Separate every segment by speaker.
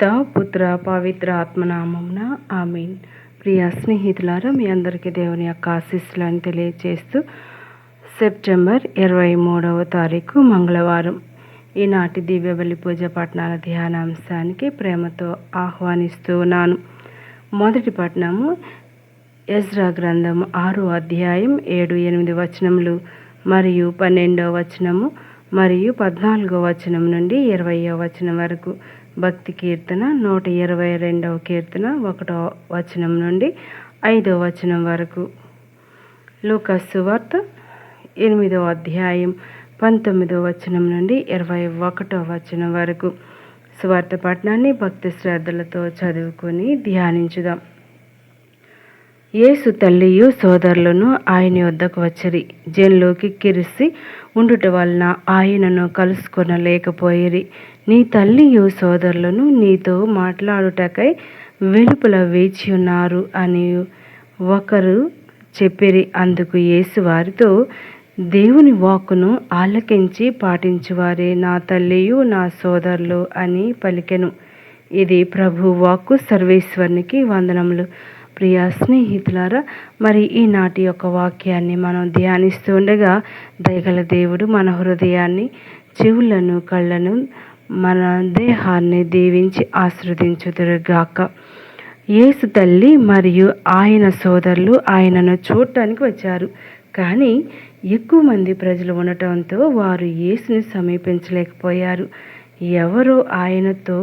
Speaker 1: పిత పుత్ర పవిత్ర ఆత్మనామమున ఆమెన్. ప్రియ స్నేహితులారా మీ అందరికీ దేవుని యొక్క ఆశీస్సులను తెలియజేస్తూ సెప్టెంబర్ ఇరవై మూడవ తారీఖు మంగళవారం ఈనాటి దివ్యబలి పూజ పట్టణాల ధ్యానాంశానికి ప్రేమతో ఆహ్వానిస్తూ ఉన్నాను. మొదటి పట్టణము ఎజ్రా గ్రంథం ఆరు అధ్యాయం ఏడు ఎనిమిది వచనములు మరియు పన్నెండవ వచనము మరియు పద్నాలుగో వచనం నుండి ఇరవయో వచనం వరకు. భక్తి కీర్తన నూట ఇరవై రెండవ కీర్తన ఒకటో వచనం నుండి ఐదో వచనం వరకు. లూకస్సు వార్త ఎనిమిదో అధ్యాయం పంతొమ్మిదో వచనం నుండి ఇరవై ఒకటో వచనం వరకు. స్వార్థ పట్టణాన్ని భక్తి శ్రద్ధలతో చదువుకొని ధ్యానించుదాం. యేసు తల్లియు సోదరులను ఆయన వద్దకు వచ్చిరి. జన్లోకి కిరిసి ఉండుట వలన ఆయనను కలుసుకొనలేకపోయిరి. నీ తల్లియు సోదరులను నీతో మాట్లాడుటకై వెలుపల వేచి ఉన్నారు అని ఒకరు చెప్పిరి. అందుకు యేసు వారితో దేవుని వాక్కును ఆలకించి పాటించువారే నా తల్లియు నా సోదరులు అని పలికెను. ఇది ప్రభు వాక్కు సర్వేశ్వరునికి వందనములు. ప్రియ స్నేహితులారా మరి ఈనాటి యొక్క వాక్యాన్ని మనం ధ్యానిస్తూ ఉండగా దయగల దేవుడు మన హృదయాన్ని చెవులను కళ్ళను మన దేహాన్ని దీవించి ఆశ్రవదించుదురుగాక యేసు తల్లి మరియు ఆయన సోదరులు ఆయనను చూడటానికి వచ్చారు. కానీ ఎక్కువ మంది ప్రజలు ఉండటంతో వారు యేసుని సమీపించలేకపోయారు. ఎవరో ఆయనతో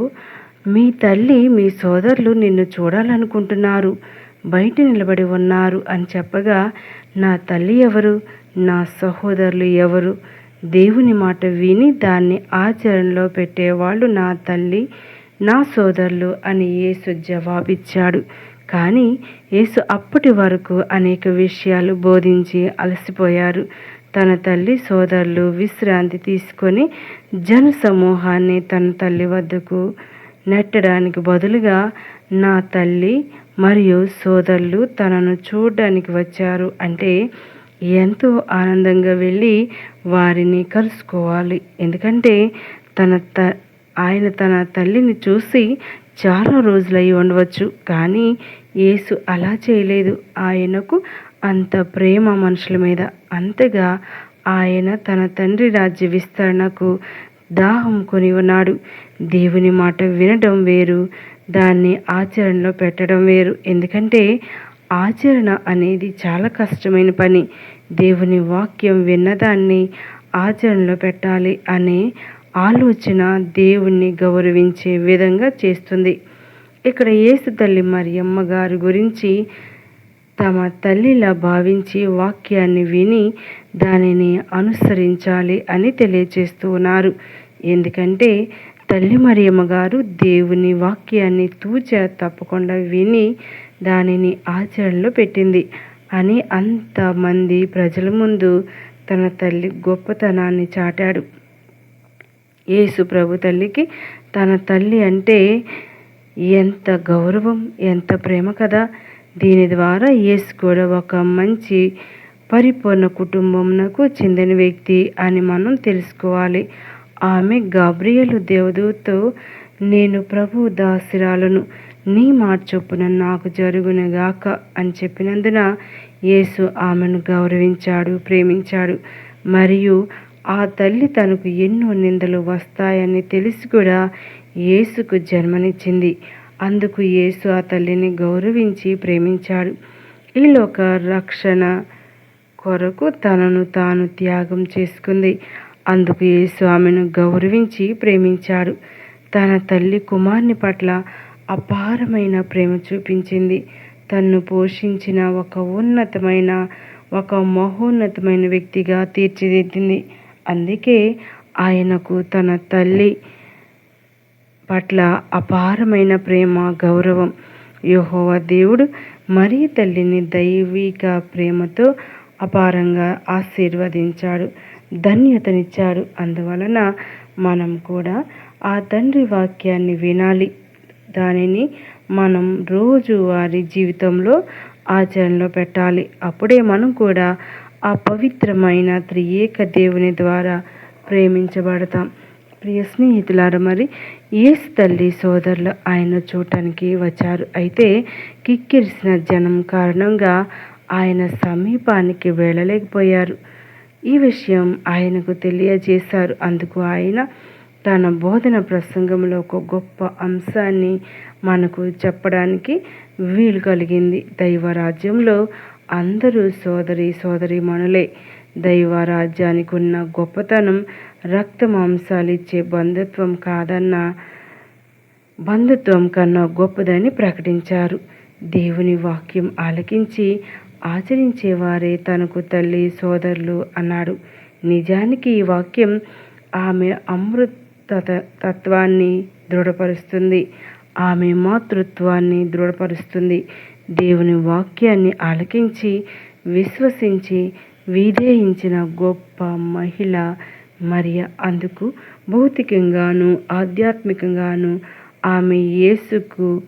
Speaker 1: మీ తల్లి మీ సోదరులు నిన్ను చూడాలనుకుంటున్నారు. బయట నిలబడి ఉన్నారు అని చెప్పగా నా తల్లి ఎవరు? నా సహోదరులు ఎవరు? దేవుని మాట విని దాన్ని ఆచరణలో పెట్టేవాళ్ళు నా తల్లి నా సోదరులు అని యేసు జవాబిచ్చాడు. కానీ యేసు అప్పటి వరకు అనేక విషయాలు బోధించి అలసిపోయారు. తన తల్లి సోదరులు విశ్రాంతి తీసుకొని జన సమూహాన్ని తన తల్లి వద్దకు నెట్టడానికి బదులుగా నా తల్లి మరియు సోదరులు తనను చూడడానికి వచ్చారు అంటే ఎంతో ఆనందంగా వెళ్ళి వారిని కలుసుకోవాలి. ఎందుకంటే తన త ఆయన తన తల్లిని చూసి చాలా రోజులై ఉండవచ్చు. కానీ యేసు అలా చేయలేదు. ఆయనకు అంత ప్రేమ మనుషుల మీద. అంతగా ఆయన తన తండ్రి రాజ్య విస్తరణకు దాహం కొని ఉన్నాడు. దేవుని మాట వినడం వేరు దాన్ని ఆచరణలో పెట్టడం వేరు. ఎందుకంటే ఆచరణ అనేది చాలా కష్టమైన పని. దేవుని వాక్యం విన్నదాన్ని ఆచరణలో పెట్టాలి అనే ఆలోచన దేవుణ్ణి గౌరవించే విధంగా చేస్తుంది. ఇక్కడ యేసు తల్లి మరియమ్మ గారి గురించి తమ తల్లిలా భావించి వాక్యాన్ని విని దానిని అనుసరించాలి అని తెలియజేస్తూ ఉన్నారు. ఎందుకంటే తల్లి మరియమ్మ గారు దేవుని వాక్యాన్ని తూచ తప్పకుండా విని దానిని ఆచరణలో పెట్టింది. అని అంతమంది ప్రజల ముందు తన తల్లి గొప్పతనాన్ని చాటాడు. యేసు ప్రభు తల్లికి తన తల్లి అంటే ఎంత గౌరవం ఎంత ప్రేమ కదా! దీని ద్వారా యేసు కూడా ఒక మంచి పరిపూర్ణ కుటుంబంకు చెందిన వ్యక్తి అని మనం తెలుసుకోవాలి. ఆమె గాబ్రియలు దేవదూతో నేను ప్రభు దాసిరాలను. నీ మాట చొప్పున నాకు జరుగునగాక అని చెప్పినందున యేసు ఆమెను గౌరవించాడు ప్రేమించాడు. మరియు ఆ తల్లి తనకు ఎన్నో నిందలు వస్తాయని తెలిసి కూడా యేసుకు జన్మనిచ్చింది. అందుకు యేసు ఆ తల్లిని గౌరవించి ప్రేమించాడు. ఈ లోక రక్షణ కొరకు తనను తాను త్యాగం చేసుకుంది. అందుకు యేసు ఆమెను గౌరవించి ప్రేమించాడు. తన తల్లి కుమార్ని పట్ల అపారమైన ప్రేమ చూపించింది. తన్ను పోషించిన ఒక ఉన్నతమైన ఒక మహోన్నతమైన వ్యక్తిగా తీర్చిదిద్దింది. అందుకే ఆయనకు తన తల్లి పట్ల అపారమైన ప్రేమ గౌరవం. యహోవ దేవుడు మరీ తల్లిని దైవిక ప్రేమతో అపారంగా ఆశీర్వదించాడు. ధన్యతనిచ్చాడు. అందువలన మనం కూడా ఆ తండ్రి వాక్యాన్ని వినాలి. దానిని మనం రోజు వారి జీవితంలో ఆచరణలో పెట్టాలి. అప్పుడే మనం కూడా ఆ పవిత్రమైన త్రియేక దేవుని ద్వారా ప్రేమించబడతాం. ప్రియ స్నేహితులారా మరి యేసు తల్లి సోదరులు ఆయన చూడటానికి వచ్చారు. అయితే కిక్కిరిసిన జనం కారణంగా ఆయన సమీపానికి వెళ్ళలేకపోయారు. ఈ విషయం ఆయనకు తెలియజేశారు. అందుకు ఆయన తన బోధన ప్రసంగంలో ఒక గొప్ప అంశాన్ని మనకు చెప్పడానికి వీలు కలిగింది. దైవరాజ్యంలో అందరూ సోదరి సోదరి మనులే దైవరాజ్యానికి ఉన్న గొప్పతనం రక్త మాంసాలు ఇచ్చే బంధుత్వం కాదన్న బంధుత్వం కన్నా గొప్పదని ప్రకటించారు. దేవుని వాక్యం ఆలకించి ఆచరించేవారే తనకు తల్లి సోదరులు అన్నాడు. నిజానికి ఈ వాక్యం ఆమె అమృత తత్వాన్ని దృఢపరుస్తుంది. ఆమె మాతృత్వాన్ని దృఢపరుస్తుంది. దేవుని వాక్యాన్ని ఆలకించి విశ్వసించి విధేయించిన గొప్ప మహిళ మరియ అందుకు భౌతికంగాను ఆధ్యాత్మికంగాను ఆమె యేసుకు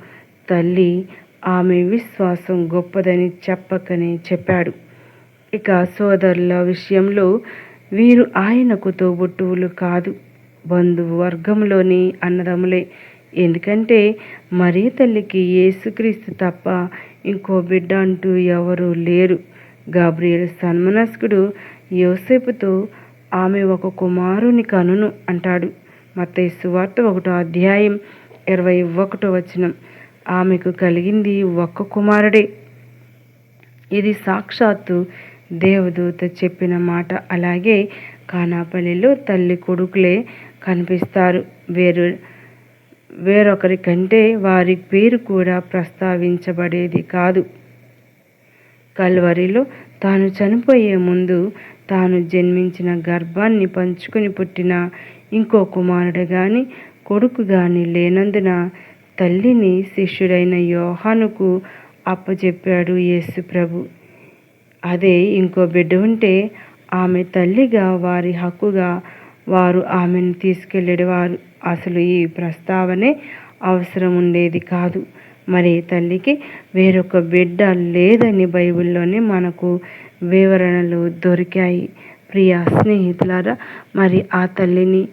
Speaker 1: తల్లి ఆమె విశ్వాసం గొప్పదని చెప్పకనే చెప్పాడు. ఇక సోదరుల విషయంలో వీరు ఆయనకు తోబుట్టువులు కాదు. బంధువు వర్గంలోని అన్నదమ్ములే. ఎందుకంటే మరీ తల్లికి యేసుక్రీస్తు తప్ప ఇంకో బిడ్డ అంటూ ఎవరూ లేరు. గాబ్రియల్ సన్మనస్కుడు యోసేపుతో ఆమె ఒక కుమారుని కనును అంటాడు. మత్తైసు వార్త ఒకటో అధ్యాయం ఇరవై ఒకటో వచనం. ఆమెకు కలిగింది ఒక్క కుమారుడే. ఇది సాక్షాత్తు దేవదూత చెప్పిన మాట. అలాగే కానాపల్లిలో తల్లి కొడుకులే కనిపిస్తారు. వేరు వేరొకరి కంటే వారి పేరు కూడా ప్రస్తావించబడేది కాదు. కల్వరిలో తాను చనిపోయే ముందు తాను జన్మించిన గర్భాన్ని పంచుకొని పుట్టిన ఇంకో కుమారుడు కానీ కొడుకు కానీ లేనందున తల్లిని శిష్యుడైన యోహానుకు అప్పచెప్పాడు యేసుప్రభు అదే ఇంకో బిడ్డ ఉంటే ఆమె తల్లిగా వారి హక్కుగా వారు ఆమెను తీసుకెళ్ళేవారు అసలు ఈ ప్రస్తావనే అవసరం ఉండేది కాదు. మరి తల్లికి వేరొక బిడ్డ లేదని బైబిల్లోనే మనకు వివరణలు దొరికాయి. ప్రియ స్నేహితులారా మరి ఆ తల్లిని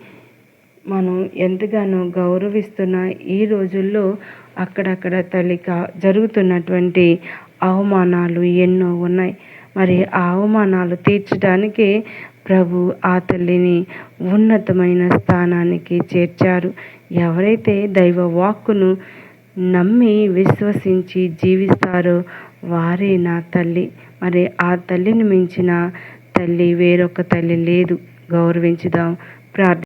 Speaker 1: మనం ఎంతగానో గౌరవిస్తున్న ఈ రోజుల్లో అక్కడక్కడ తల్లిక జరుగుతున్నటువంటి అవమానాలు ఎన్నో ఉన్నాయి. మరి ఆ అవమానాలు తీర్చడానికి ప్రభు ఆ తల్లిని ఉన్నతమైన స్థానానికి చేర్చారు. ఎవరైతే దైవ వాక్కును నమ్మి విశ్వసించి జీవిస్తారో వారే నా తల్లి. మరి ఆ తల్లిని మించిన తల్లి వేరొక తల్లి లేదు. గౌరవించుదాం. ప్రార్థ